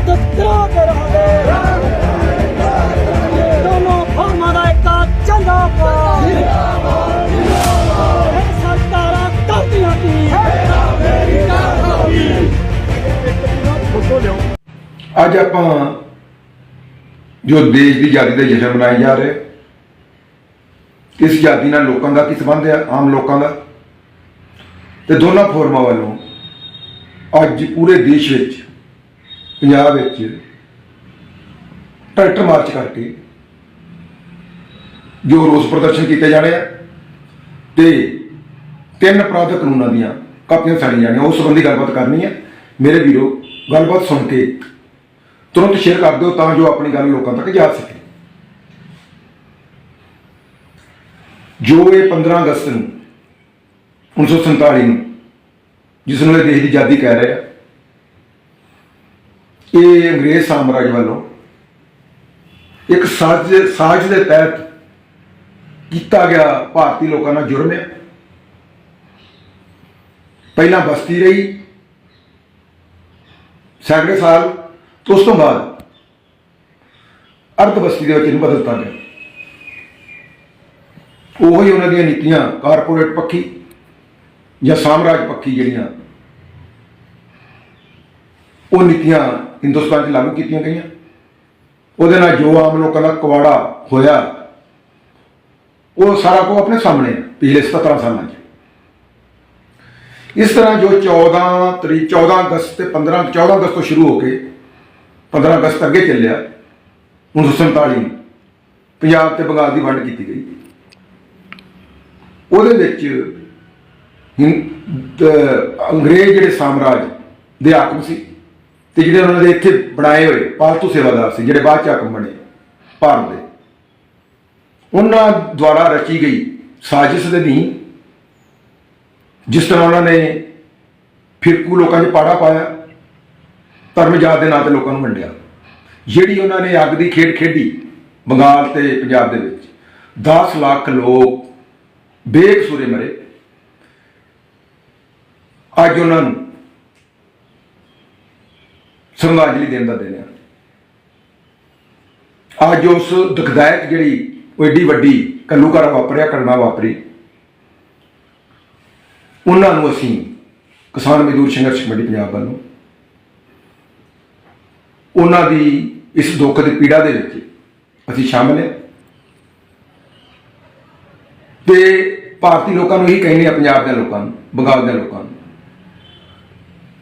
ਕਾਨੂੰਨ ਕਰਾ ਕੇ ਰਹਾਂਗੇ ਦੋਨੋਂ ਫਰਮਾਂ ਦਾ ਇੱਕ ਜਿੰਦਾਬਾਦ ਇਹ ਸਰਕਾਰਾਂ ਕਰਦੀਆਂ ਕੀ ਅੱਜ ਆਪਾਂ ਜੋ ਦੇਸ਼ ਦੀ ਆਜ਼ਾਦੀ ਦੇ ਜਸ਼ਨ ਮਨਾਏ ਜਾ ਰਹੇ, ਇਸ ਆਜ਼ਾਦੀ ਨਾਲ ਲੋਕਾਂ ਦਾ ਕੀ ਸੰਬੰਧ ਹੈ, ਆਮ ਲੋਕਾਂ ਦਾ? ਤੇ ਦੋਨਾਂ ਫੋਰਮਾਂ ਵੱਲੋਂ ਅੱਜ ਪੂਰੇ ਦੇਸ਼ ਵਿੱਚ ਪੰਜਾਬ ਵਿੱਚ ਟਰੈਕਟਰ ਮਾਰਚ ਕਰਕੇ ਜੋ ਰੋਸ ਪ੍ਰਦਰਸ਼ਨ ਕੀਤੇ ਜਾਣੇ ਆ ਤੇ ਤਿੰਨ ਅਪਰਾਧ ਕਾਨੂੰਨਾਂ ਦੀਆਂ ਕਾਪੀਆਂ ਸਾੜੀਆਂ ਜਾਣੀਆਂ, ਉਸ ਸੰਬੰਧੀ ਗੱਲਬਾਤ ਕਰਨੀ ਹੈ ਮੇਰੇ ਵੀਰੋ, ਗੱਲਬਾਤ ਸੁਣ ਕੇ ਤੁਰੰਤ ਸ਼ੇਅਰ ਕਰ ਦਿਓ ਤਾਂ ਜੋ ਆਪਣੀ ਗੱਲ ਲੋਕਾਂ ਤੱਕ ਜਾ ਸਕੇ। ਜੋ ਇਹ 15 ਅਗਸਤ ਨੂੰ 1947 ਨੂੰ, ਜਿਸ ਨੂੰ ਇਹ ਦੇਸ਼ ਦੀ ਆਜ਼ਾਦੀ ਕਹਿ ਰਿਹਾ ਇਹ ਅੰਗਰੇਜ਼ ਸਾਮਰਾਜ ਵੱਲੋਂ ਇੱਕ ਸਾਜ਼ ਸਾਜ਼ ਦੇ ਤਹਿਤ ਕੀਤਾ ਗਿਆ, ਭਾਰਤੀ ਲੋਕਾਂ ਨਾਲ ਜੁਰਮ ਹੈ ਪਹਿਲਾਂ ਬਸਤੀ ਰਹੀ। ਸੈਂਕੜੇ ਸਾਲ ਉਸ ਤੋਂ ਬਾਅਦ ਅਰਧ ਬਸਤੀ ਦੇ ਵਿੱਚ ਇਹਨੂੰ ਬਦਲ ਦਿੱਤਾ ਗਿਆ। ਉਹੀ ਉਹਨਾਂ ਦੀਆਂ ਨੀਤੀਆਂ, ਕਾਰਪੋਰੇਟ ਪੱਖੀ ਜਾਂ ਸਾਮਰਾਜ ਪੱਖੀ ਜਿਹੜੀਆਂ, ਉਹ ਨੀਤੀਆਂ ਹਿੰਦੁਸਤਾਨ 'ਚ ਲਾਗੂ ਕੀਤੀਆਂ ਗਈਆਂ। ਉਹਦੇ ਨਾਲ ਜੋ ਆਮ ਲੋਕਾਂ ਦਾ ਕਵਾੜਾ ਹੋਇਆ, ਉਹ ਸਾਰਾ ਕੋ ਆਪਣੇ ਸਾਹਮਣੇ ਪਿਛਲੇ 17 ਸਾਲਾਂ 'ਚ। ਇਸ ਤਰ੍ਹਾਂ ਜੋ 14 ਤਰੀਕ 14 ਅਗਸਤ ਤੇ 15 14 ਅਗਸਤ ਤੋਂ ਸ਼ੁਰੂ ਹੋ ਕੇ 15 ਅਗਸਤ ਅੱਗੇ ਚੱਲਿਆ 1947 ਨੂੰ ਪੰਜਾਬ ਤੇ ਬੰਗਾਲ ਦੀ ਵੰਡ ਕੀਤੀ ਗਈ। ਉਹਦੇ ਵਿੱਚ ਹਿੰਦ ਅੰਗਰੇਜ਼ ਜਿਹੜੇ ਸਾਮਰਾਜ ਦੇ ਹਾਕਮ ਸੀ ਤੇ ਜਿਹੜੇ ਉਹਨਾਂ ਦੇ ਇੱਥੇ ਬਣਾਏ ਹੋਏ ਪਾਲਤੂ ਸੇਵਾਦਾਰ ਸੀ, ਜਿਹੜੇ ਬਾਅਦ ਚ ਹਾਕਮ ਬਣੇ, ਭਾਰਤ ਦੇ। ਉਹਨਾਂ ਦੁਆਰਾ ਰਚੀ ਗਈ ਸਾਜ਼ਿਸ਼ ਦੇ ਨਹੀਂ ਜਿਸ ਤਰ੍ਹਾਂ ਉਹਨਾਂ ਨੇ ਫਿਰਕੂ ਲੋਕਾਂ 'ਚ ਪਾੜਾ ਪਾਇਆ ਧਰਮ ਜਾਤ ਦੇ ਨਾਂ ਤੇ ਲੋਕਾਂ ਨੂੰ ਵੰਡਿਆ। ਜਿਹੜੀ ਉਹਨਾਂ ਨੇ ਅੱਗ ਦੀ ਖੇਡ ਖੇਡੀ ਬੰਗਾਲ ਤੇ ਪੰਜਾਬ ਦੇ ਵਿੱਚ 10 ਲੱਖ ਲੋਕ ਬੇਕਸੂਰੇ ਮਰੇ। ਅੱਜ ਉਹਨਾਂ ਨੂੰ ਸ਼ਰਧਾਂਜਲੀ ਦੇਣ ਦਾ ਦਿਨ ਹੈ। ਅੱਜ ਉਸ ਦੁਖਦਾਇਕ ਜਿਹੜੀ ਉਹ ਏਡੀ ਵੱਡੀ ਕੱਲੂਕਾਰਾ ਵਾਪਰਿਆ ਕਰਨਾ ਵਾਪਰੀ। ਉਹਨਾਂ ਨੂੰ ਅਸੀਂ ਕਿਸਾਨ ਮਜ਼ਦੂਰ ਸੰਘਰਸ਼ ਕਮੇਟੀ ਪੰਜਾਬ ਵੱਲੋਂ ਉਹਨਾਂ ਦੀ ਇਸ ਦੁੱਖ ਦੀ ਪੀੜਾ ਦੇ ਵਿੱਚ ਅਸੀਂ ਸ਼ਾਮਲ ਹਾਂ। ਤੇ ਭਾਰਤੀ ਲੋਕਾਂ ਨੂੰ ਇਹੀ ਕਹਿੰਦੇ ਆ ਪੰਜਾਬ ਦੇ ਲੋਕਾਂ ਨੂੰ, ਬੰਗਾਲ ਦੇ ਲੋਕਾਂ ਨੂੰ,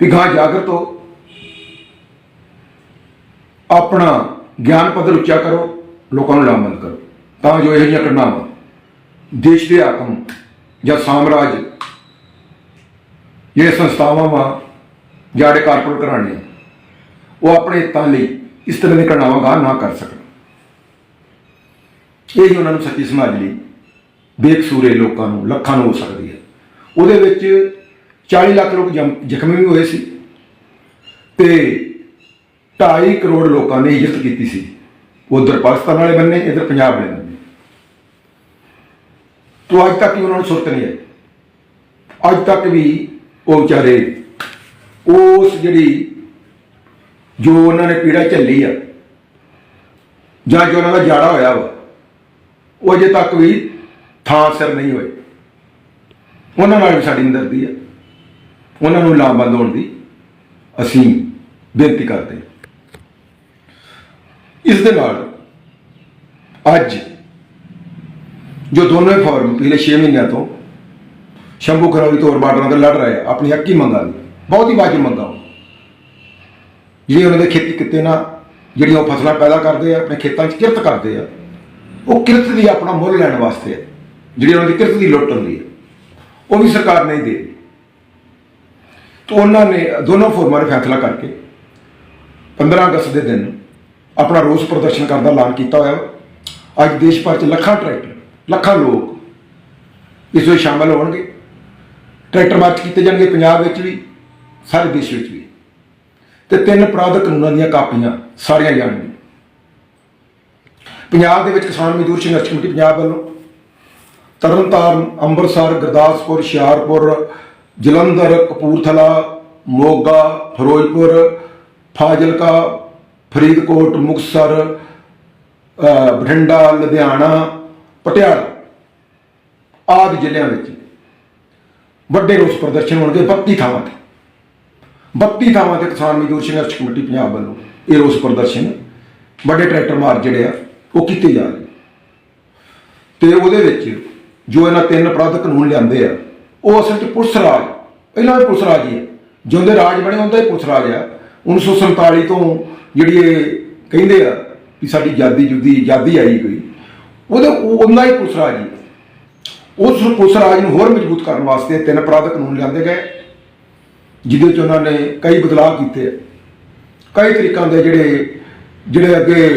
ਵੀ ਗਾਂ ਜਾਗਰਤ ਹੋ। ਆਪਣਾ ਗਿਆਨ ਪੱਧਰ ਉੱਚਾ ਕਰੋ, ਲੋਕਾਂ ਨੂੰ ਲਾਮਬੰਦ ਕਰੋ। ਤਾਂ ਜੋ ਇਹ ਜਿਹੀਆਂ ਘਟਨਾਵਾਂ ਦੇਸ਼ ਦੇ ਹਾਕਮ ਜਾਂ ਸਾਮਰਾਜ ਜਿਹੜੇ ਸੰਸਥਾਵਾਂ ਵਾ ਜਿਹੜੇ ਕਾਰਪੋਰੇਟ ਘਰਾਣੇ ਉਹ ਆਪਣੇ ਹਿੱਤਾਂ ਲਈ ਇਸ ਤਰ੍ਹਾਂ ਦੀ ਘਟਨਾਵਾਂ ਗਾਹ ਨਾ ਕਰ ਸਕਣ। ਇਹ ਹੀ ਉਹਨਾਂ ਨੂੰ ਸੱਚੀ ਸਮਾਜ ਲਈ ਬੇਕਸੂਰੇ ਲੋਕਾਂ ਨੂੰ, ਲੱਖਾਂ ਨੂੰ ਹੋ ਸਕਦੀ ਹੈ। ਉਹਦੇ ਵਿੱਚ 40 ਲੱਖ ਲੋਕ ਜਮ- ਜ਼ਖਮੀ ਵੀ ਹੋਏ ਸੀ ਤੇ 2.5 ਕਰੋੜ ਲੋਕਾਂ ਨੇ ਇੱਜ਼ਤ ਕੀਤੀ ਸੀ। ਉਧਰ ਪਾਕਿਸਤਾਨ ਵਾਲੇ ਬੰਨੇ, ਇਧਰ ਪੰਜਾਬ ਵਾਲੇ ਬੰਨੇ। ਤੋਂ ਅੱਜ ਤੱਕ ਵੀ ਉਹਨਾਂ ਨੂੰ ਸੁਰਤ ਨਹੀਂ ਆਈ। ਅੱਜ ਤੱਕ ਵੀ ਉਹ ਵਿਚਾਰੇ ਉਸ ਜਿਹੜੀ ਜੋ ਉਹਨਾਂ ਨੇ ਪੀੜਾ ਝੱਲੀ ਆ, ਜਾਂ ਜੋ ਉਹਨਾਂ ਦਾ ਜਾੜਾ ਹੋਇਆ ਵਾ, ਉਹ ਅਜੇ ਤੱਕ ਵੀ ਥਾਂ ਸਿਰ ਨਹੀਂ ਹੋਏ। ਉਹਨਾਂ ਨਾਲ ਵੀ ਸਾਡੀ ਹਮਦਰਦੀ ਆ। ਉਹਨਾਂ ਨੂੰ ਲਾਮਬੰਦ ਹੋਣ ਦੀ ਅਸੀਂ ਬੇਨਤੀ ਕਰਦੇ ਹਾਂ। ਇਸ ਦੇ ਨਾਲ ਅੱਜ ਜੋ ਦੋਨੋਂ ਫਾਰਮ ਪਿਛਲੇ 6 ਮਹੀਨਿਆਂ ਤੋਂ ਸ਼ੰਭੂ ਖਰੋਲੀ ਤੋਂ ਬਾਰਡਰਾਂ ਤੇ ਲੜ ਰਹੇ ਆ, ਆਪਣੀ ਹੱਕੀ ਮੰਗਾਂ ਲਈ ਬਹੁਤ ਹੀ ਵਾਜਬ ਮੰਗਾਂ ਉਹ। ਜਿਹੜੇ ਉਹਨਾਂ ਦੇ ਖੇਤੀ ਕਿਤੇ ਨਾ ਜਿਹੜੀਆਂ ਉਹ ਫਸਲਾਂ ਪੈਦਾ ਕਰਦੇ ਆ, ਆਪਣੇ ਖੇਤਾਂ 'ਚ ਕਿਰਤ ਕਰਦੇ ਆ, ਉਹ ਕਿਰਤ ਦੀ ਆਪਣਾ ਮੁੱਲ ਲੈਣ ਵਾਸਤੇ ਆ। ਜਿਹੜੀ ਉਹਨਾਂ ਦੀ ਕਿਰਤ ਦੀ ਲੁੱਟ ਹੁੰਦੀ ਹੈ ਉਹ ਵੀ ਸਰਕਾਰ ਨਹੀਂ ਦੇ ਰਹੀ ਉਹਨਾਂ ਨੇ, ਦੋਨੋਂ ਫੋਰਮਾਂ ਨੇ ਫੈਸਲਾ ਕਰਕੇ 15 ਅਗਸਤ ਦੇ ਦਿਨ ਆਪਣਾ ਰੋਸ ਪ੍ਰਦਰਸ਼ਨ ਕਰਨ ਦਾ ਐਲਾਨ ਕੀਤਾ ਹੋਇਆ ਅੱਜ ਦੇਸ਼ ਭਰ 'ਚ ਲੱਖਾਂ ਟਰੈਕਟਰ, ਲੱਖਾਂ ਲੋਕ ਇਸ ਵਿੱਚ ਸ਼ਾਮਲ ਹੋਣਗੇ। ਟਰੈਕਟਰ ਮਾਰਚ ਕੀਤੇ ਜਾਣਗੇ ਪੰਜਾਬ ਵਿੱਚ ਵੀ, ਸਾਰੇ ਦੇਸ਼ ਵਿੱਚ ਵੀ। ਤੇ ਤਿੰਨ ਅਪਰਾਧ ਕਾਨੂੰਨਾਂ ਦੀਆਂ ਕਾਪੀਆਂ ਸਾਰੀਆਂ ਜਾਣਗੀਆਂ ਪੰਜਾਬ ਦੇ ਵਿੱਚ ਕਿਸਾਨ ਮਜ਼ਦੂਰ ਸੰਘਰਸ਼ ਕਮੇਟੀ ਪੰਜਾਬ ਵੱਲੋਂ ਤਰਨਤਾਰਨ, ਅੰਮ੍ਰਿਤਸਰ, ਗੁਰਦਾਸਪੁਰ, ਹੁਸ਼ਿਆਰਪੁਰ, ਜਲੰਧਰ, ਕਪੂਰਥਲਾ, ਮੋਗਾ, ਫਿਰੋਜ਼ਪੁਰ, ਫਾਜ਼ਿਲਕਾ ਫਰੀਦਕੋਟ, ਮੁਕਤਸਰ ਬਠਿੰਡਾ, ਲੁਧਿਆਣਾ, ਪਟਿਆਲਾ ਆਦਿ ਜ਼ਿਲ੍ਹਿਆਂ ਵਿੱਚ ਵੱਡੇ ਰੋਸ ਪ੍ਰਦਰਸ਼ਨ ਹੋਣਗੇ 32 ਥਾਵਾਂ ਤੇ। 32 ਥਾਵਾਂ ਤੇ ਕਿਸਾਨ ਮਜ਼ਦੂਰ ਸੰਘਰਸ਼ ਕਮੇਟੀ ਪੰਜਾਬ ਵੱਲੋਂ ਇਹ ਰੋਸ ਪ੍ਰਦਰਸ਼ਨ ਵੱਡੇ ਟਰੈਕਟਰ ਮਾਰਚ ਜਿਹੜੇ ਆ, ਉਹ ਕੀਤੇ ਜਾ ਰਹੇ ਤੇ ਉਹਦੇ ਵਿੱਚ ਜੋ ਇਹਨਾਂ ਤਿੰਨ ਅਪਰਾਧ ਕਾਨੂੰਨ ਲਿਆਂਦੇ ਆ, ਉਹ ਅਸਲ 'ਚ ਪੁਲਿਸ ਰਾਜ, ਪਹਿਲਾਂ ਪੁਲਿਸ ਰਾਜ ਹੀ ਹੈ ਜਿਉਂਦੇ ਰਾਜ ਬਣੇ ਹੁੰਦਾ ਹੀ ਪੁਲਿਸ ਰਾਜ ਆ। 1947 ਤੋਂ ਜਿਹੜੀ ਇਹ ਕਹਿੰਦੇ ਆ ਕਿ ਸਾਡੀ ਆਜ਼ਾਦੀ ਜੁਦੀ ਆਜ਼ਾਦੀ ਆਈ ਕੋਈ, ਉਹਦੇ ਉਹਨਾਂ ਹੀ ਪੁਲਿਸ ਰਾਜ ਹੀ। ਉਸ ਪੁਲਿਸ ਰਾਜ ਨੂੰ ਹੋਰ ਮਜ਼ਬੂਤ ਕਰਨ ਵਾਸਤੇ ਤਿੰਨ ਅਪਰਾਧ ਕਾਨੂੰਨ ਲਿਆਂਦੇ ਗਏ, ਜਿਹਦੇ 'ਚ ਉਹਨਾਂ ਨੇ ਕਈ ਬਦਲਾਅ ਕੀਤੇ ਕਈ ਤਰੀਕਾਂ ਦੇ ਜਿਹੜੇ ਜਿਹੜੇ ਅੱਗੇ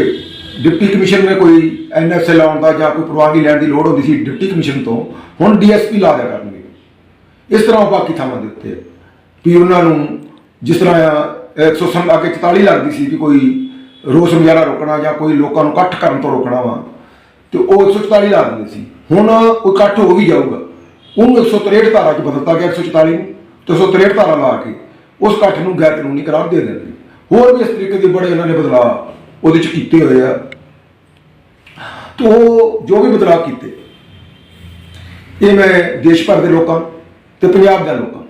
ਡਿਪਟੀ ਕਮਿਸ਼ਨ ਨੇ ਕੋਈ ਐਨਐਸਏ ਲਾਉਣ ਦਾ ਜਾਂ ਕੋਈ ਪ੍ਰਵਾਨਗੀ ਲੈਣ ਦੀ ਲੋੜ ਹੁੰਦੀ ਸੀ ਡਿਪਟੀ ਕਮਿਸ਼ਨ ਤੋਂ, ਹੁਣ ਡੀਐਸਪੀ ਲਾ ਦਿਆ ਕਰਨਗੇ। ਇਸ ਤਰ੍ਹਾਂ ਉਹ ਬਾਕੀ ਥਾਵਾਂ ਦੇ ਉੱਤੇ ਵੀ ਉਹਨਾਂ ਨੂੰ ਜਿਸ ਤਰ੍ਹਾਂ 100 ਅੱਗੇ 44 ਲੱਗਦੀ ਸੀ ਕਿ ਕੋਈ ਰੋਸ ਮੁਜ਼ਾਹਰਾ ਰੋਕਣਾ ਜਾਂ ਕੋਈ ਲੋਕਾਂ ਨੂੰ ਇਕੱਠ ਕਰਨ ਤੋਂ ਰੋਕਣਾ ਵਾ। ਤੇ ਉਹ 144 ਲਾ ਦਿੰਦੇ ਸੀ। ਹੁਣ ਕੋਈ ਇਕੱਠ ਹੋ ਵੀ ਜਾਊਗਾ। ਉਹਨੂੰ 163 ਧਾਰਾ 'ਚ ਬਦਲਤਾ ਗਿਆ 144 ਨੂੰ। ਤੇ 163 ਧਾਰਾ ਲਾ ਕੇ ਉਸ ਇਕੱਠ ਨੂੰ ਗੈਰ ਕਾਨੂੰਨੀ ਕਰਾਰ ਦੇ ਦਿੰਦੇ। ਹੋਰ ਵੀ ਇਸ ਤਰੀਕੇ ਦੇ ਬੜੇ ਇਹਨਾਂ ਨੇ ਬਦਲਾਅ ਉਹਦੇ 'ਚ ਕੀਤੇ ਹੋਏ ਆ। ਤੋ ਜੋ ਵੀ ਬਦਲਾਅ ਕੀਤੇ, ਇਹ ਮੈਂ ਦੇਸ਼ ਭਰ ਦੇ ਲੋਕਾਂ ਤੇ ਪੰਜਾਬ ਦੇ ਲੋਕਾਂ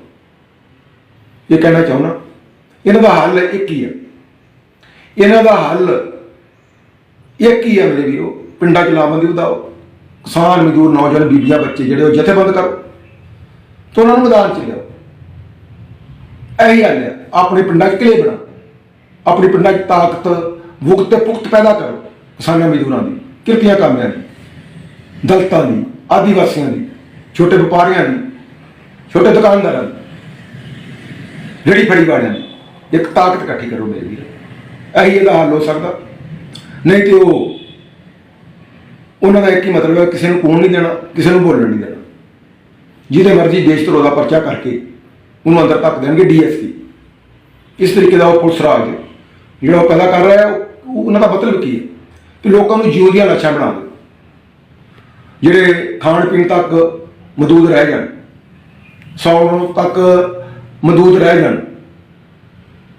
ਇਹ ਕਹਿਣਾ ਚਾਹੁੰਦਾ। ਇਹਨਾਂ ਦਾ ਹੱਲ ਇੱਕ ਹੀ ਹੈ ਇਹਨਾਂ ਦਾ ਹੱਲ ਇੱਕ ਹੀ ਹੈ ਮੇਰੇ ਵੀਰੋ। ਪਿੰਡਾਂ 'ਚ ਲਾਮਬੰਦੀ ਵਧਾਓ। ਕਿਸਾਨ, ਮਜ਼ਦੂਰ, ਨੌਜਵਾਨ, ਬੀਬੀਆਂ, ਬੱਚੇ ਜਿਹੜੇ ਉਹ ਜਥੇਬੰਦ ਕਰੋ। ਤੇ ਉਹਨਾਂ ਨੂੰ ਮੈਦਾਨ 'ਚ ਲਿਆਓ। ਇਹੀ ਹੱਲ ਹੈ ਆਪਣੇ ਪਿੰਡਾਂ 'ਚ ਕਿਲੇ ਬਣਾ। ਆਪਣੇ ਪਿੰਡਾਂ 'ਚ ਤਾਕਤ ਮੁਕਤ ਤੇ ਪੁਖਤ ਪੈਦਾ ਕਰੋ। ਕਿਸਾਨਾਂ, ਮਜ਼ਦੂਰਾਂ ਦੀ। ਕਿਰਤੀਆਂ, ਕਾਮਿਆਂ ਦੀ। ਦਲਤਾਂ ਦੀ। ਆਦੀਵਾਸੀਆਂ ਦੀ। ਛੋਟੇ ਵਪਾਰੀਆਂ ਦੀ। ਛੋਟੇ ਦੁਕਾਨਦਾਰਾਂ ਦੀ। ਰੇੜੀ ਫੜੀ ਵਾਲਿਆਂ ਦੀ। ਇੱਕ ਤਾਕਤ ਇਕੱਠੀ ਕਰੋ ਮੇਰੇ ਵੀਰ। ਇਹੀ ਇਹਦਾ ਹੱਲ ਹੋ ਸਕਦਾ। ਨਹੀਂ ਤੇ ਉਹ, ਉਹਨਾਂ ਦਾ ਇੱਕ ਹੀ ਮਤਲਬ ਹੈ, ਕਿਸੇ ਨੂੰ ਕੋਣ ਨਹੀਂ ਦੇਣਾ, ਕਿਸੇ ਨੂੰ ਬੋਲਣ ਨਹੀਂ ਦੇਣਾ। ਜਿਹਦੇ ਮਰਜ਼ੀ ਦੇਸ਼ ਧਰੋਹ ਦਾ ਪਰਚਾ ਕਰਕੇ ਉਹਨੂੰ ਅੰਦਰ ਧੱਕ ਦੇਣਗੇ ਡੀਐਸਪੀ। ਇਸ ਤਰੀਕੇ ਦਾ ਉਹ ਪੁਲਿਸ ਰਾਜ ਜਿਹੜਾ ਉਹ ਪੈਦਾ ਕਰ ਰਿਹਾ ਹੈ, ਉਹ- ਉਹਨਾਂ ਦਾ ਮਤਲਬ ਕੀ ਹੈ? ਕਿ ਲੋਕਾਂ ਨੂੰ ਜਿਉਂ ਦੀਆਂ ਲਾਸ਼ਾਂ ਬਣਾ ਦਿਓ। ਜਿਹੜੇ ਖਾਣ ਪੀਣ ਤੱਕ ਮਦੂਦ ਰਹਿ ਜਾਣ, ਸੌਣ ਤੱਕ ਮਦੂਦ ਰਹਿ ਜਾਣ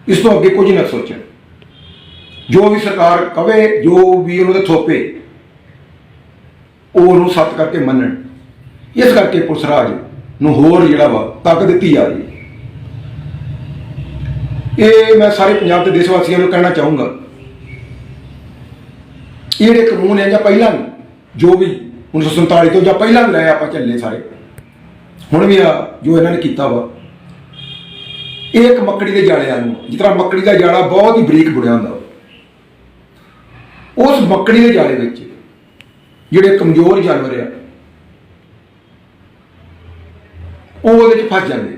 ਇਸ ਤੋਂ ਅੱਗੇ ਕੁਝ ਨਾ ਸੋਚਣ ਜੋ ਵੀ ਸਰਕਾਰ ਕਵੇ, ਜੋ ਵੀ ਉਹਨਾਂ ਦੇ ਥੋਪੇ, ਉਹ ਉਹਨੂੰ ਸੱਤ ਕਰਕੇ ਮੰਨਣ। ਇਸ ਕਰਕੇ ਪੁਲਿਸ ਰਾਜ ਨੂੰ ਹੋਰ ਜਿਹੜਾ ਵਾ ਤਾਕਤ ਦਿੱਤੀ ਜਾ ਰਹੀ ਹੈ। ਇਹ ਮੈਂ ਸਾਰੇ ਪੰਜਾਬ ਦੇ ਦੇਸ਼ ਵਾਸੀਆਂ ਨੂੰ ਕਹਿਣਾ ਚਾਹੂੰਗਾ। ਇਹ ਜਿਹੜੇ ਕਾਨੂੰਨ ਹੈ ਜਾਂ ਪਹਿਲਾਂ ਵੀ, ਜੋ ਵੀ 1947 ਤੋਂ ਜਾਂ ਪਹਿਲਾਂ ਵੀ ਰਹੇ ਆਪਾਂ ਚੱਲੇ ਸਾਰੇ, ਹੁਣ ਵੀ ਆ ਜੋ ਇਹਨਾਂ ਨੇ ਕੀਤਾ ਵਾ ਇਹ ਇੱਕ ਮੱਕੜੀ ਦੇ ਜਾਲਿਆਂ ਨੂੰ ਜਿਸ ਤਰ੍ਹਾਂ ਮੱਕੜੀ ਦਾ ਜਾਲਾ ਬਹੁਤ ਹੀ ਬਰੀਕ ਬੁਣਿਆ ਹੁੰਦਾ ਉਸ ਮੱਕੜੀ ਦੇ ਜਾਲੇ ਵਿੱਚ ਜਿਹੜੇ ਕਮਜ਼ੋਰ ਜਾਨਵਰ ਆ, ਉਹ ਉਹਦੇ ਚ ਫਸ ਜਾਂਦੇ।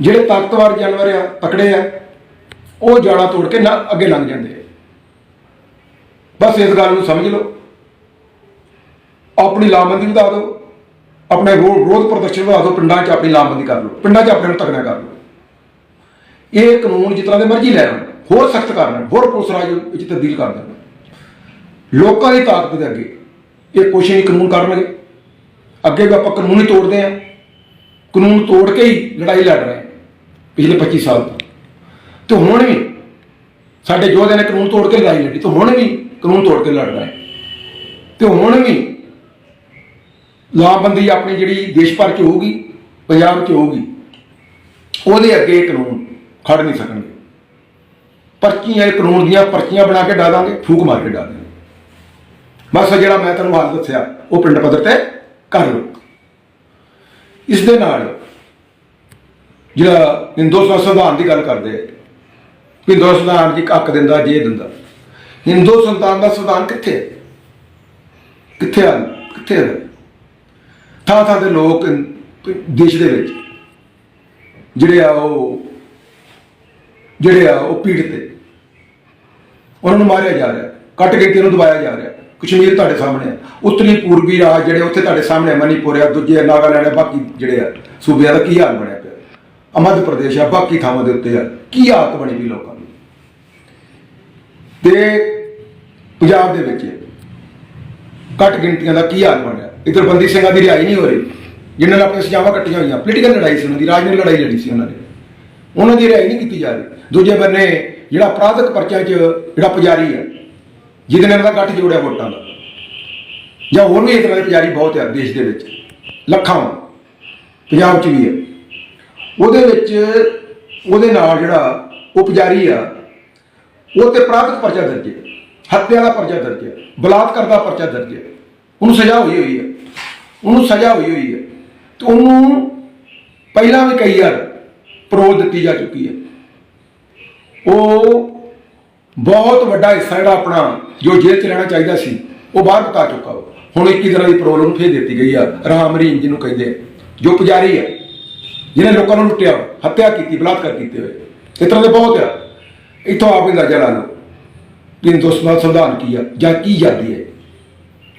ਜਿਹੜੇ ਤਾਕਤਵਰ ਜਾਨਵਰ ਆ, ਤਕੜੇ ਆ, ਉਹ ਜਾਲਾ ਤੋੜ ਕੇ ਨਾ ਅੱਗੇ ਲੰਘ ਜਾਂਦੇ। ਬਸ ਇਸ ਗੱਲ ਨੂੰ ਸਮਝ ਲਓ। ਆਪਣੀ ਲਾਮਬੰਦੀ ਵਧਾ ਦਿਓ। ਆਪਣੇ ਰੋ- ਵਿਰੋਧ ਪ੍ਰਦਰਸ਼ਨ ਵਧਾ ਦਿਓ ਪਿੰਡਾਂ 'ਚ ਆਪਣੀ ਲਾਮਬੰਦੀ ਕਰ ਲਓ, ਪਿੰਡਾਂ 'ਚ ਆਪਣੇ ਨੂੰ ਤਕੜਾ ਕਰ ਲਓ। ਇਹ ਕਾਨੂੰਨ ਜਿਸ ਤਰ੍ਹਾਂ ਦੇ ਮਰਜ਼ੀ ਲੈ ਆਉਣ, ਹੋਰ ਸਖਤ ਕਰ ਲੈਣ, ਹੋਰ ਪੁਲਿਸ ਰਾਜ ਵਿੱਚ ਤਬਦੀਲ ਕਰ ਦੇਣ। ਲੋਕਾਂ ਦੀ ਤਾਕਤ ਦੇ ਅੱਗੇ ਇਹ ਕੁਛ ਨਹੀਂ ਕਾਨੂੰਨ ਕਰਨਗੇ। ਅੱਗੇ ਵੀ ਆਪਾਂ ਕਾਨੂੰਨ ਹੀ ਤੋੜਦੇ ਆ ਕਾਨੂੰਨ ਤੋੜ ਕੇ ਹੀ ਲੜਾਈ ਲੜ ਰਹੇ ਪਿਛਲੇ 25 ਸਾਲ ਤੋਂ। ਤੇ ਹੁਣ ਵੀ ਸਾਡੇ ਯੋਧਿਆਂ ਨੇ ਕਾਨੂੰਨ ਤੋੜ ਕੇ ਲੜਾਈ ਲੜੀ, ਤੇ ਹੁਣ ਵੀ ਕਾਨੂੰਨ ਤੋੜ ਕੇ ਲੜ ਰਹੇ ਹਾਂ। ਤੇ ਹੁਣ ਵੀ ਲਾਮਬੰਦੀ ਆਪਣੀ ਜਿਹੜੀ ਦੇਸ਼ ਭਰ 'ਚ ਹੋਊਗੀ, ਪੰਜਾਬ 'ਚ ਹੋਊਗੀ, ਉਹਦੇ ਅੱਗੇ ਇਹ ਕਾਨੂੰਨ ਖੜ ਨਹੀਂ ਸਕਣਗੇ। ਪਰਚੀਆਂ, ਇਹ ਕਾਨੂੰਨ ਦੀਆਂ ਪਰਚੀਆਂ ਬਣਾ ਕੇ ਡਾ ਦਾਂਗੇ, ਫੂਕ ਮਾਰ ਕੇ ਡਾ ਦਾਂਗੇ। ਬਸ ਜਿਹੜਾ ਮੈਂ ਤੁਹਾਨੂੰ ਹਾਲ ਦੱਸਿਆ, ਉਹ ਪਿੰਡ ਪੱਧਰ ਤੇ ਕਰ ਲਓ। ਇਸ ਦੇ ਨਾਲ ਜਿਹੜਾ ਹਿੰਦੁਸਤਾਨ ਸੰਵਿਧਾਨ ਦੀ ਗੱਲ ਕਰਦੇ ਆ ਕਿ ਜੀ ਹੱਕ ਦਿੰਦਾ ਜੇ ਦਿੰਦਾ। ਹਿੰਦੂ ਸੰਤਾਨ ਦਾ ਸੰਵਿਧਾਨ ਕਿੱਥੇ ਕਿੱਥੇ ਆ? ਕਿੱਥੇ ਆ? ਥਾਂ ਥਾਂ ਦੇ ਲੋਕ ਦੇਸ਼ ਦੇ ਵਿੱਚ ਜਿਹੜੇ ਆ ਉਹ ਜਿਹੜੇ ਆ ਉਹ ਪੀੜਤ ਤੇ ਉਹਨਾਂ ਨੂੰ ਮਾਰਿਆ ਜਾ ਰਿਹਾ, ਕੱਟ ਗਿਣਤੀ ਨੂੰ ਦਬਾਇਆ ਜਾ ਰਿਹਾ। ਕਸ਼ਮੀਰ ਤੁਹਾਡੇ ਸਾਹਮਣੇ ਆ। ਉੱਤਰੀ ਪੂਰਬੀ ਰਾਜ ਜਿਹੜੇ ਉੱਥੇ ਤੁਹਾਡੇ ਸਾਹਮਣੇ ਮਨੀਪੁਰ ਆ, ਦੂਜੇ ਨਾਗਾਲੈਂਡ ਆ, ਬਾਕੀ ਜਿਹੜੇ ਆ ਸੂਬਿਆਂ ਦਾ ਕੀ ਹਾਲ ਬਣਿਆ ਪਿਆ? ਆ ਮੱਧ ਪ੍ਰਦੇਸ਼ ਆ, ਬਾਕੀ ਥਾਵਾਂ ਦੇ ਉੱਤੇ ਆ। ਕੀ ਹਾਲਤ ਬਣੀ ਵੀ ਲੋਕਾਂ ਦੀ? ਤੇ ਪੰਜਾਬ ਦੇ ਵਿੱਚ ਘੱਟ ਗਿਣਤੀਆਂ ਦਾ ਕੀ ਹਾਲ ਬਣਿਆ? ਇੱਧਰ ਬੰਦੀ ਸਿੰਘਾਂ ਦੀ ਰਿਹਾਈ ਨਹੀਂ ਹੋ ਰਹੀ, ਜਿਨ੍ਹਾਂ ਨੇ ਆਪਣੀਆਂ ਸਜ਼ਾਵਾਂ ਕੱਟੀਆਂ ਹੋਈਆਂ ਪੋਲੀਟੀਕਲ ਲੜਾਈ ਸੀ ਉਹਨਾਂ ਦੀ, ਰਾਜਨੀਤਿਕ ਲੜਾਈ ਲੜੀ ਸੀ ਉਹਨਾਂ ਨੇ ਉਹਨਾਂ ਦੀ ਰਿਹਾਈ ਨਹੀਂ ਕੀਤੀ ਜਾ ਰਹੀ। ਦੂਜੇ ਬੰਨੇ ਜਿਹੜਾ ਅਪਰਾਧਿਕ ਪਰਚਾ 'ਚ ਜਿਹੜਾ ਪੁਜਾਰੀ ਹੈ, ਜਿਹਦੇ ਨਾਲ ਦਾ ਗੱਠ ਜੋੜਿਆ ਵੋਟਾਂ ਦਾ। ਜਾਂ ਹੋਰ ਵੀ ਇਸ ਤਰ੍ਹਾਂ ਦੇ ਪੁਜਾਰੀ ਬਹੁਤ ਹੈ ਦੇਸ਼ ਦੇ ਵਿੱਚ, ਲੱਖਾਂ ਵਾ। ਪੰਜਾਬ 'ਚ ਵੀ ਹੈ। ਉਹਦੇ ਵਿੱਚ ਉਹਦੇ ਨਾਲ ਜਿਹੜਾ ਉਹ ਪੁਜਾਰੀ ਆ, ਉਹ ਤੇ ਅਪਰਾਧਿਕ ਪਰਚਾ ਦਰਜ ਹੈ, ਹੱਤਿਆ ਦਾ ਪਰਚਾ ਦਰਜ ਹੈ, ਬਲਾਤਕਾਰ ਦਾ ਪਰਚਾ ਦਰਜ ਹੈ। ਉਹਨੂੰ ਸਜ਼ਾ ਹੋਈ ਹੋਈ ਹੈ। ਉਹਨੂੰ ਸਜ਼ਾ ਹੋਈ ਹੋਈ ਹੈ। ਤੇ ਉਹਨੂੰ ਪਹਿਲਾਂ ਵੀ ਕਈ ਵਾਰ ਪਰੋਲ ਦਿੱਤੀ ਜਾ ਚੁੱਕੀ ਹੈ। ਉਹ ਬਹੁਤ ਵੱਡਾ ਹਿੱਸਾ ਜਿਹੜਾ ਆਪਣਾ ਜੋ ਜੇਲ੍ਹ ਚ ਰਹਿਣਾ ਚਾਹੀਦਾ ਸੀ, ਉਹ ਬਾਹਰ ਪਕਾ ਚੁੱਕਾ ਹੁਣ 21 ਦਿਨਾਂ ਦੀ ਪਰੋਲ ਉਹਨੂੰ ਫੇਰ ਦਿੱਤੀ ਗਈ ਆ, ਰਾਮ ਰਹੀਮ ਜਿਹਨੂੰ ਕਹਿੰਦੇ ਜੋ ਪੁਜਾਰੀ ਹੈ, ਜਿਹਨੇ ਲੋਕਾਂ ਨੂੰ ਲੁੱਟਿਆ, ਹੱਤਿਆ ਕੀਤੀ, ਬਲਾਤਕਾਰ ਕੀਤੇ ਹੋਏ। ਇਸ ਤਰ੍ਹਾਂ ਦੇ ਬਹੁਤ ਆ। ਇੱਥੋਂ ਆਪ ਹੀ ਅੰਦਾਜ਼ਾ ਲਾ ਲਓ ਕਿ ਹਿੰਦੁਸਤਾਨ ਸੰਵਿਧਾਨ ਕੀ ਆ, ਜਾਂ ਕੀ ਆਜ਼ਾਦੀ ਹੈ?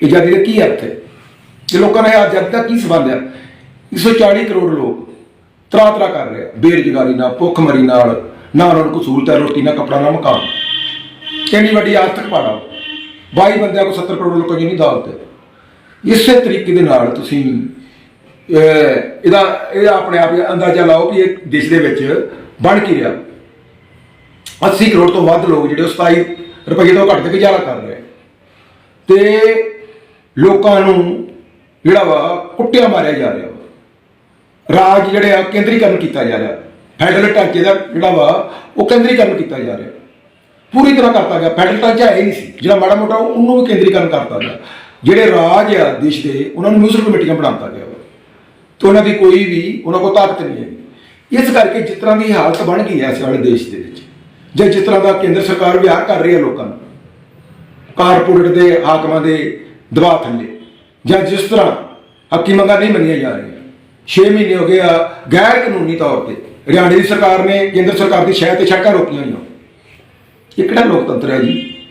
ਆਜ਼ਾਦੀ ਦਾ ਕੀ ਅਰਥ ਹੈ? ਕਿ ਲੋਕਾਂ ਨਾਲ ਇਹ ਆਜ਼ਾਦੀ ਦਾ ਕੀ ਸੰਬੰਧ ਹੈ 140 ਕਰੋੜ ਲੋਕ ਤਰਾ ਤਰਾ ਕਰ ਰਹੇ ਆ। ਬੇਰੁਜ਼ਗਾਰੀ ਨਾਲ, ਭੁੱਖਮਰੀ ਨਾਲ, ਨਾ ਉਹਨਾਂ ਨੂੰ ਕੋਈ ਸਹੂਲਤ ਹੈ, ਰੋਟੀ, ਨਾ ਕੱਪੜਾ, ਨਾ ਮਕਾਨ। ਕਿੰਨੀ ਵੱਡੀ ਆਰਥਿਕ ਪਾੜਾ 22 ਬੰਦਿਆਂ ਕੋ 70 ਕਰੋੜ ਲੋਕਾਂ ਦੀ ਨਹੀਂ ਦਾਵਤ ਹੈ। ਇਸੇ ਤਰੀਕੇ ਦੇ ਨਾਲ ਤੁਸੀਂ ਇਹਦਾ ਇਹਦਾ ਆਪਣੇ ਆਪ ਹੀ ਅੰਦਾਜ਼ਾ ਲਾਓ ਕਿ ਇਹ ਦੇਸ਼ ਦੇ ਵਿੱਚ ਬਣ ਕੀ ਰਿਹਾ। 80 ਕਰੋੜ ਤੋਂ ਵੱਧ ਲੋਕ ਜਿਹੜੇ ਉਹ 27 ਰੁਪਏ ਤੋਂ ਘੱਟ ਕੇ ਗੁਜ਼ਾਰਾ ਕਰ ਰਹੇ ਆ। ਤੇ ਲੋਕਾਂ ਨੂੰ ਜਿਹੜਾ ਵਾ ਕੁੱਟਿਆ ਮਾਰਿਆ ਜਾ ਰਿਹਾ ਵਾ। ਰਾਜ ਜਿਹੜੇ ਆ ਕੇਂਦਰੀਕਰਨ ਕੀਤਾ ਜਾ ਰਿਹਾ। ਫੈਡਰਲ ਢਾਂਚੇ ਦਾ ਜਿਹੜਾ ਵਾ, ਉਹ ਕੇਂਦਰੀਕਰਨ ਕੀਤਾ ਜਾ ਰਿਹਾ। ਪੂਰੀ ਤਰ੍ਹਾਂ ਕਰਤਾ ਗਿਆ। ਫੈਡਰਲ ਢਾਂਚਾ ਹੈ ਹੀ ਸੀ। ਜਿਹੜਾ ਮਾੜਾ ਮੋਟਾ, ਉਹਨੂੰ ਵੀ ਕੇਂਦਰੀਕਰਨ ਕਰਤਾ ਗਿਆ। ਜਿਹੜੇ ਰਾਜ ਆ ਦੇਸ਼ ਦੇ, ਉਹਨਾਂ ਨੂੰ ਮਿਊਨਿਸਪਲ ਕਮੇਟੀਆਂ ਬਣਾਉਂਦਾ ਗਿਆ ਵਾ। ਤੇ ਉਹਨਾਂ ਦੀ ਕੋਈ ਵੀ, ਉਹਨਾਂ ਕੋਲ ਤਾਕਤ ਨਹੀਂ ਹੈਗੀ। ਇਸ ਕਰਕੇ ਜਿਸ ਤਰ੍ਹਾਂ ਦੀ ਹਾਲਤ ਬਣ ਗਈ ਹੈ ਸਾਡੇ ਦੇਸ਼ ਦੇ ਵਿੱਚ, ਜਾਂ ਜਿਸ ਤਰ੍ਹਾਂ ਦਾ ਕੇਂਦਰ ਸਰਕਾਰ ਵਿਹਾਰ ਕਰ ਰਹੀ ਹੈ ਲੋਕਾਂ ਨੂੰ, ਕਾਰਪੋਰੇਟ ਦੇ ਹਾਕਮਾਂ ਦੇ ਦਬਾਅ ਥੱਲੇ। ਜਾਂ ਜਿਸ ਤਰ੍ਹਾਂ ਹੱਕੀ ਮੰਗਾਂ ਨਹੀਂ ਮੰਨੀਆਂ ਜਾ ਰਹੀਆਂ। 6 ਮਹੀਨੇ ਹੋ ਗਏ ਆ, ਗੈਰ ਕਾਨੂੰਨੀ ਤੌਰ ਤੇ ਹਰਿਆਣੇ ਦੀ ਸਰਕਾਰ ਨੇ ਕੇਂਦਰ ਸਰਕਾਰ ਦੀ ਸ਼ਹਿਰ ਤੇ ਸੜਕਾਂ ਰੋਕੀਆਂ ਹੋਈਆਂ। ਇਹ ਕਿਹੜਾ ਲੋਕਤੰਤਰ ਹੈ ਜੀ?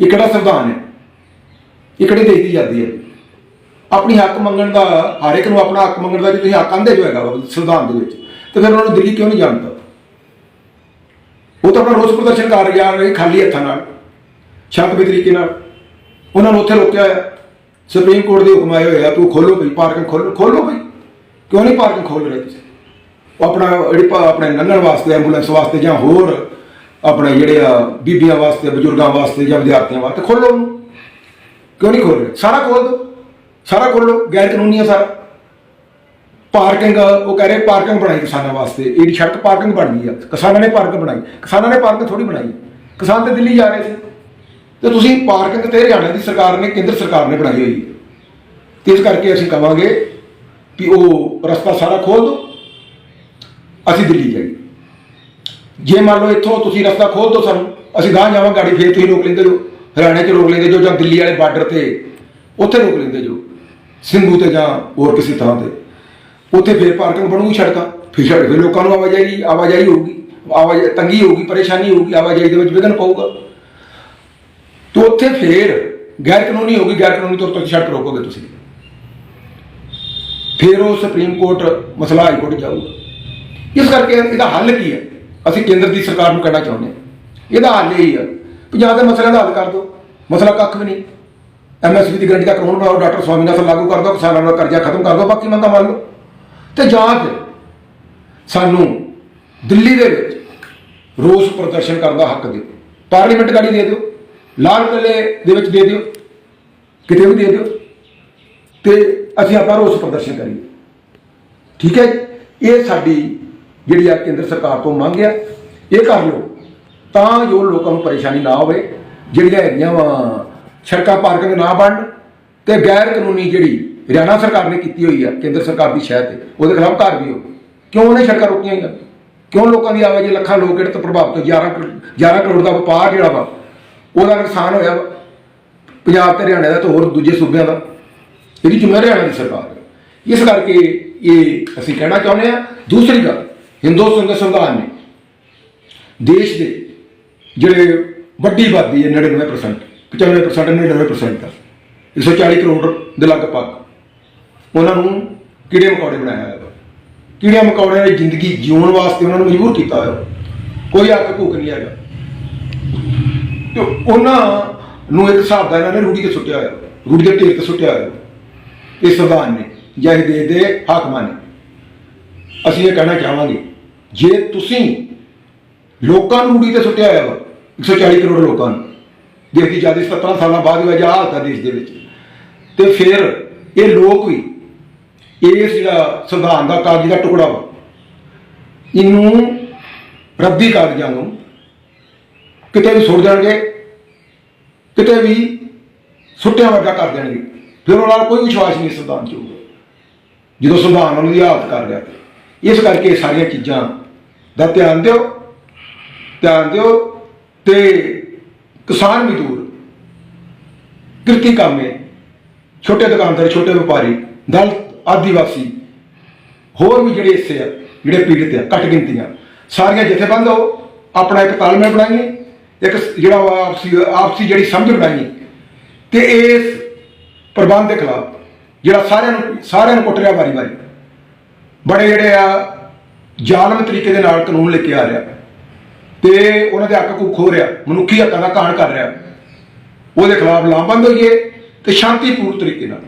ਇਹ ਕਿਹੜਾ ਸੰਵਿਧਾਨ ਹੈ? ਇਹ ਕਿਹੜੇ ਦੇਸ਼ ਦੀ ਆਜ਼ਾਦੀ ਹੈ? ਆਪਣੀ ਹੱਕ ਮੰਗਣ ਦਾ, ਹਰ ਇੱਕ ਨੂੰ ਆਪਣਾ ਹੱਕ ਮੰਗਣ ਦਾ ਜੇ ਤੁਸੀਂ ਹੱਕ ਆਂਦੇ ਜੋ ਹੈਗਾ ਵਾ ਸੰਵਿਧਾਨ ਦੇ ਵਿੱਚ। ਤੇ ਫਿਰ ਉਹਨਾਂ ਨੂੰ ਦਿੱਲੀ ਕਿਉਂ ਨਹੀਂ ਜਾਣਦਾ ਉਹ ਤਾਂ ਆਪਣਾ ਰੋਸ ਪ੍ਰਦਰਸ਼ਨ ਕਰ ਰਿਹਾ ਰਹੇ ਖਾਲੀ ਹੱਥਾਂ ਨਾਲ, ਸ਼ਾਂਤਮਈ ਤਰੀਕੇ ਨਾਲ। ਉਹਨਾਂ ਨੂੰ ਉੱਥੇ ਰੋਕਿਆ ਹੋਇਆ। ਸੁਪਰੀਮ ਕੋਰਟ ਦੇ ਹੁਕਮ ਆਏ ਹੋਏ ਆ, ਤੂੰ ਖੋਲੋ ਭਈ ਪਾਰਕਿੰਗ ਖੋਲੋ ਖੋਲੋ ਭਈ ਕਿਉਂ ਨਹੀਂ ਪਾਰਕਿੰਗ ਖੋਲ ਰਹੇ ਤੁਸੀਂ? ਉਹ ਆਪਣਾ ਜਿਹੜੀ ਆਪਣੇ ਲੰਘਣ ਵਾਸਤੇ, ਐਂਬੂਲੈਂਸ ਵਾਸਤੇ ਜਾਂ ਹੋਰ ਆਪਣੇ ਜਿਹੜੇ ਆ ਬੀਬੀਆਂ ਵਾਸਤੇ, ਬਜ਼ੁਰਗਾਂ ਵਾਸਤੇ ਜਾਂ ਵਿਦਿਆਰਥੀਆਂ ਵਾਸਤੇ ਖੋਲੋ ਉਹਨੂੰ। ਕਿਉਂ ਨਹੀਂ ਖੋਲ ਰਹੇ? ਸਾਰਾ ਖੋਲ ਦੋ। ਸਾਰਾ ਖੋਲੋ। ਗੈਰ ਕਾਨੂੰਨੀ ਆ ਸਾਰਾ। ਪਾਰਕਿੰਗ, ਉਹ ਕਹਿ ਰਹੇ ਪਾਰਕਿੰਗ ਬਣਾਈ ਕਿਸਾਨਾਂ ਵਾਸਤੇ। ਇਹਦੀ ਸੜਕ ਪਾਰਕਿੰਗ ਬਣ ਗਈ ਆ। ਕਿਸਾਨਾਂ ਨੇ ਪਾਰਕ ਬਣਾਈ। ਕਿਸਾਨਾਂ ਨੇ ਪਾਰਕ ਥੋੜੀ ਬਣਾਈ। ਕਿਸਾਨ ਤੇ ਦਿੱਲੀ ਜਾ ਰਹੇ ਸੀ। ਤੇ ਤੁਸੀਂ ਪਾਰਕਿੰਗ ਤੇ ਹਰਿਆਣਾ ਦੀ ਸਰਕਾਰ ਨੇ, ਕੇਂਦਰ ਸਰਕਾਰ ਨੇ ਬਣਾਈ ਹੋਈ। ਹੈ ਤੇ ਇਸ ਕਰਕੇ ਅਸੀਂ ਕਵਾਂਗੇ ਕਿ ਉਹ ਰਸਤਾ ਸਾਰਾ ਖੋਲ ਦਿਓ ਅਸੀਂ ਦਿੱਲੀ ਜਾਈਏ। ਜੇ ਮੰਨ ਲਓ ਇੱਥੋਂ ਤੁਸੀਂ ਰਸਤਾ ਖੋਲ ਦਿਓ ਸਾਨੂੰ, ਅਸੀਂ ਗਾਂ ਜਾਵਾਂ ਗਾੜੀ ਫੇਰ ਤੁਸੀਂ ਰੋਕ ਲੈਂਦੇ ਜੋ। ਹਰਿਆਣੇ 'ਚ ਰੋਕ ਲੈਂਦੇ ਜੋ ਜਾਂ ਦਿੱਲੀ ਵਾਲੇ ਬਾਰਡਰ ਤੇ, ਉੱਥੇ ਰੋਕ ਲੈਂਦੇ ਜੋ। ਸਿੰਘੂ ਤੇ ਜਾਂ ਹੋਰ ਕਿਸੇ ਥਾਂ ਤੇ। ਉੱਥੇ ਫੇਰ ਪਾਰਕਿੰਗ ਬਣੂਗੀ ਸੜਕਾਂ। ਫਿਰ ਸੜਕ, ਫਿਰ ਲੋਕਾਂ ਨੂੰ ਆਵਾਜਾਈ ਆਵਾਜਾਈ ਹੋਊਗੀ। ਆਵਾਜਾਈ ਤੰਗੀ ਹੋਊਗੀ, ਪਰੇਸ਼ਾਨੀ ਹੋਊਗੀ, ਆਵਾਜਾਈ ਦੇ ਵਿੱਚ ਵਿਘਨ ਪਊਗਾ। ਤੇ ਉੱਥੇ ਫੇਰ ਗੈਰ ਕਾਨੂੰਨੀ ਹੋ ਗਈ, ਗੈਰ ਕਾਨੂੰਨੀ ਤੌਰ ਤੇ ਸੜਕ ਰੋਕੋਗੇ ਤੁਸੀਂ। ਫਿਰ ਉਹ ਸੁਪਰੀਮ ਕੋਰਟ ਮਸਲਾ ਹਾਈ ਕੋਰਟ ਜਾਊਗਾ। ਇਸ ਕਰਕੇ ਇਹਦਾ ਹੱਲ ਕੀ ਹੈ? ਅਸੀਂ ਕੇਂਦਰ ਦੀ ਸਰਕਾਰ ਨੂੰ ਕਹਿਣਾ ਚਾਹੁੰਦੇ ਹਾਂ। ਇਹਦਾ ਹੱਲ ਇਹ ਹੀ ਹੈ ਪੰਜਾਬ ਦੇ ਮਸਲਿਆਂ ਦਾ ਹੱਲ ਕਰ ਦਿਓ। ਮਸਲਾ ਕੱਖ ਵੀ ਨਹੀਂ। ਐਮਐਸਪੀ ਦੀ ਗਰੰਟੀ ਦਾ ਕਾਨੂੰਨ ਬਣਾਓ, ਡਾਕਟਰ ਸਵਾਮੀਨਾਥਨ ਲਾਗੂ ਕਰ ਦਿਓ, ਕਿਸਾਨਾਂ ਦਾ ਕਰਜ਼ਾ ਖਤਮ ਕਰ ਦਿਓ, ਬਾਕੀ ਮੰਗਾਂ ਮੰਨ ਲਓ। ਤੇ ਜਾਂ ਫਿਰ ਸਾਨੂੰ ਦਿੱਲੀ ਦੇ ਵਿੱਚ ਰੋਸ ਪ੍ਰਦਰਸ਼ਨ ਕਰਨ ਦਾ ਹੱਕ ਦਿਓ। ਪਾਰਲੀਮੈਂਟ ਗਾੜੀ ਦੇ ਦਿਓ। ਲਾਲ ਕਿਲੇ ਦੇ ਵਿੱਚ ਦੇ ਦਿਓ। ਕਿਤੇ ਵੀ ਦੇ ਦਿਓ। ਤੇ ਅਸੀਂ ਆਪਾਂ ਰੋਸ ਪ੍ਰਦਰਸ਼ਨ ਕਰੀਏ। ਠੀਕ ਹੈ ਇਹ ਸਾਡੀ ਜਿਹੜੀ ਆ ਕੇਂਦਰ ਸਰਕਾਰ ਤੋਂ ਮੰਗ ਆ। ਇਹ ਕਰ ਲਓ। ਤਾਂ ਜੋ ਲੋਕਾਂ ਨੂੰ ਪਰੇਸ਼ਾਨੀ ਨਾ ਹੋਵੇ। ਜਿਹੜੀਆਂ ਹੈਗੀਆਂ ਵਾ ਸੜਕਾਂ ਪਾਰਕਿੰਗ ਨਾ ਬਣ ਤੇ ਗੈਰ ਕਾਨੂੰਨੀ ਜਿਹੜੀ ਹਰਿਆਣਾ ਸਰਕਾਰ ਨੇ ਕੀਤੀ ਹੋਈ ਆ, ਕੇਂਦਰ ਸਰਕਾਰ ਦੀ ਸ਼ਹਿ ਤੇ, ਉਹਦੇ ਖਿਲਾਫ ਕਾਰਵਾਈ ਹੋ। ਕਿਉਂ ਉਹਨੇ ਸੜਕਾਂ ਰੋਕੀਆਂ ਹੋਈਆਂ? ਕਿਉਂ ਲੋਕਾਂ ਦੀ ਆਵਾਜਾਈ ਲੱਖਾਂ ਲੋਕ ਜਿਹੜੇ ਤੋਂ ਪ੍ਰਭਾਵਿਤ ਹੋਏ? 11 ਕਰੋ- 11 ਕਰੋੜ ਦਾ ਵਪਾਰ ਜਿਹੜਾ ਵਾ ਉਹਦਾ ਨੁਕਸਾਨ ਹੋਇਆ ਵਾ ਪੰਜਾਬ ਤੇ ਹਰਿਆਣਾ ਦਾ ਤੇ ਹੋਰ ਦੂਜੇ ਸੂਬਿਆਂ ਦਾ ਇਹਦੀ ਜ਼ਿੰਮੇਵਾਰੀ ਹਰਿਆਣਾ ਦੀ ਸਰਕਾਰ ਹੈ। ਇਸ ਕਰਕੇ ਇਹ ਅਸੀਂ ਕਹਿਣਾ ਚਾਹੁੰਦੇ ਹਾਂ। ਦੂਸਰੀ ਗੱਲ, ਹਿੰਦੁਸਤਾਨ ਸੰਵਿਧਾਨ ਨੇ ਦੇਸ਼ ਦੇ ਜਿਹੜੇ ਵੱਡੀ ਆਬਾਦੀ ਹੈ 99% 95% 99% ਦਾ 140 ਕਰੋੜ ਦੇ ਲਗਭਗ। ਉਹਨਾਂ ਨੂੰ ਕੀੜੇ ਮਕੌੜੇ ਬਣਾਇਆ ਹੋਇਆ। ਵਾ ਕੀੜੇ ਮਕੌੜਿਆਂ ਦੀ ਜ਼ਿੰਦਗੀ ਜਿਉਣ ਵਾਸਤੇ ਉਹਨਾਂ ਨੂੰ ਮਜਬੂਰ ਕੀਤਾ ਹੋਇਆ। ਕੋਈ ਹੱਕ ਭੁੱਖ ਨਹੀਂ ਹੈਗਾ। ਤੇ ਉਹਨਾਂ ਨੂੰ ਇੱਕ ਹਿਸਾਬ ਦਾ ਇਹਨਾਂ ਨੇ ਰੂੜੀ ਤੇ ਸੁੱਟਿਆ ਹੋਇਆ। ਰੂੜੀ ਦੇ ਢੇਰ ਤੇ ਸੁੱਟਿਆ ਹੋਇਆ। ਇਹ ਸੰਵਿਧਾਨ ਨੇ ਜਾਂ ਇਹ ਦੇਸ਼ ਦੇ ਹਾਕਮਾਂ ਨੇ। ਅਸੀਂ ਇਹ ਕਹਿਣਾ ਚਾਹਾਂਗੇ, ਜੇ ਤੁਸੀਂ ਲੋਕਾਂ ਨੂੰ ਰੂੜੀ ਤੇ ਸੁੱਟਿਆ ਹੋਇਆ ਵਾ 140 ਕਰੋੜ ਲੋਕਾਂ ਨੂੰ ਦੇਸ਼ ਦੀ ਆਜ਼ਾਦੀ 17 ਸਾਲਾਂ ਬਾਅਦ ਵੀ ਅਜਾ ਹਾਲਤ ਆ ਦੇਸ਼ ਦੇ ਵਿੱਚ। ਤੇ ਫਿਰ ਇਹ ਲੋਕ ਵੀ ਇਸ ਜਿਹੜਾ ਸੰਵਿਧਾਨ ਦਾ ਕਾਗਜ਼ ਦਾ ਟੁਕੜਾ ਵਾ, ਇਹਨੂੰ ਰੱਦੀ ਕਾਗਜ਼ਾਂ ਨੂੰ ਕਿਤੇ ਵੀ ਸੁੱਟ ਦੇਣਗੇ ਕਿਤੇ ਵੀ ਸੁੱਟਿਆਂ ਵਰਗਾ ਕਰ ਦੇਣਗੇ। ਫਿਰ ਉਹਨਾਂ ਨਾਲ ਕੋਈ ਵਿਸ਼ਵਾਸ ਨਹੀਂ ਸੰਵਿਧਾਨ 'ਚ ਹੋਊਗਾ। ਜਦੋਂ ਸੰਵਿਧਾਨ ਉਹਨਾਂ ਦੀ ਹਾਲਤ ਕਰ ਰਿਹਾ ਤੇ ਇਸ ਕਰਕੇ ਇਹ ਸਾਰੀਆਂ ਚੀਜ਼ਾਂ ਦਾ ਧਿਆਨ ਦਿਓ ਧਿਆਨ ਦਿਓ ਤੇ ਕਿਸਾਨ ਮਜ਼ਦੂਰ ਕਿਰਤੀ ਕਾਮੇ, ਛੋਟੇ ਦੁਕਾਨਦਾਰ, ਛੋਟੇ ਵਪਾਰੀ ਦਲਿਤ ਆਦੀਵਾਸੀ, ਹੋਰ ਵੀ ਜਿਹੜੇ ਹਿੱਸੇ ਆ, ਜਿਹੜੇ ਪੀੜਤ ਆ, ਘੱਟ ਗਿਣਤੀਆਂ, ਸਾਰੀਆਂ ਜਥੇਬੰਦ ਹੋ ਆਪਣਾ ਇੱਕ ਤਾਲਮੇਲ ਬਣਾਈਏ। ਇੱਕ ਜਿਹੜਾ ਵਾ ਆਪਸੀ ਆਪਸੀ ਜਿਹੜੀ ਸਮਝ ਬਣਾਈ। ਤੇ ਇਸ ਪ੍ਰਬੰਧ ਦੇ ਖਿਲਾਫ ਜਿਹੜਾ ਸਾਰਿਆਂ ਨੂੰ ਸਾਰਿਆਂ ਨੂੰ ਕੁੱਟ ਰਿਹਾ ਵਾਰੀ ਵਾਰੀ। ਬੜੇ ਜਿਹੜੇ ਆ, ਜ਼ਾਲਮ ਤਰੀਕੇ ਦੇ ਨਾਲ ਕਾਨੂੰਨ ਲੈ ਕੇ ਆ ਰਿਹਾ। ਤੇ ਉਹਨਾਂ ਦੇ ਹੱਕ ਕੋ ਖੋ ਰਿਹਾ। ਮਨੁੱਖੀ ਹੱਕਾਂ ਦਾ ਕਾਣ ਕਰ ਰਿਹਾ। ਉਹਦੇ ਖਿਲਾਫ ਲਾਮਬੰਦ ਹੋਈਏ ਤੇ ਸ਼ਾਂਤੀਪੂਰਨ ਤਰੀਕੇ ਨਾਲ।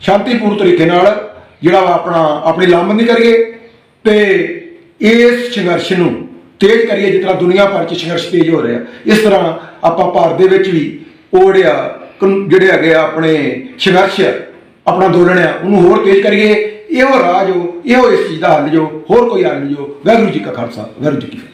ਸ਼ਾਂਤੀਪੂਰਨ ਤਰੀਕੇ ਨਾਲ ਜਿਹੜਾ ਵਾ ਆਪਣਾ, ਆਪਣੀ ਲਾਮਬੰਦੀ ਕਰੀਏ ਤੇ ਇਸ ਸੰਘਰਸ਼ ਨੂੰ ਤੇਜ਼ ਕਰੀਏ ਜਿਸ ਤਰ੍ਹਾਂ ਦੁਨੀਆ ਭਰ 'ਚ ਸੰਘਰਸ਼ ਤੇਜ਼ ਹੋ ਰਿਹਾ। ਇਸ ਤਰ੍ਹਾਂ ਆਪਾਂ ਭਾਰਤ ਦੇ ਵਿੱਚ ਵੀ ਉਹ ਜਿਹੜੇ ਆ ਕਾਨੂੰਨ- ਜਿਹੜੇ ਹੈਗੇ ਆ ਆਪਣੇ ਸੰਘਰਸ਼ ਆ, ਆਪਣਾ ਅੰਦੋਲਨ ਆ ਉਹਨੂੰ ਹੋਰ ਤੇਜ਼ ਕਰੀਏ। ਇਹੋ ਰਾਜ ਜੋ ਇਹੋ ਇਸ ਚੀਜ਼ ਦਾ ਹੱਲ ਜੋ ਹੋਰ ਕੋਈ ਹੱਲ ਨਹੀਂ ਜੋ। ਵਾਹਿਗੁਰੂ ਜੀ ਕਾ ਖਾਲਸਾ ਵਾਹਿਗੁਰੂ ਜੀ ਕੀ ਫਤਿਹ।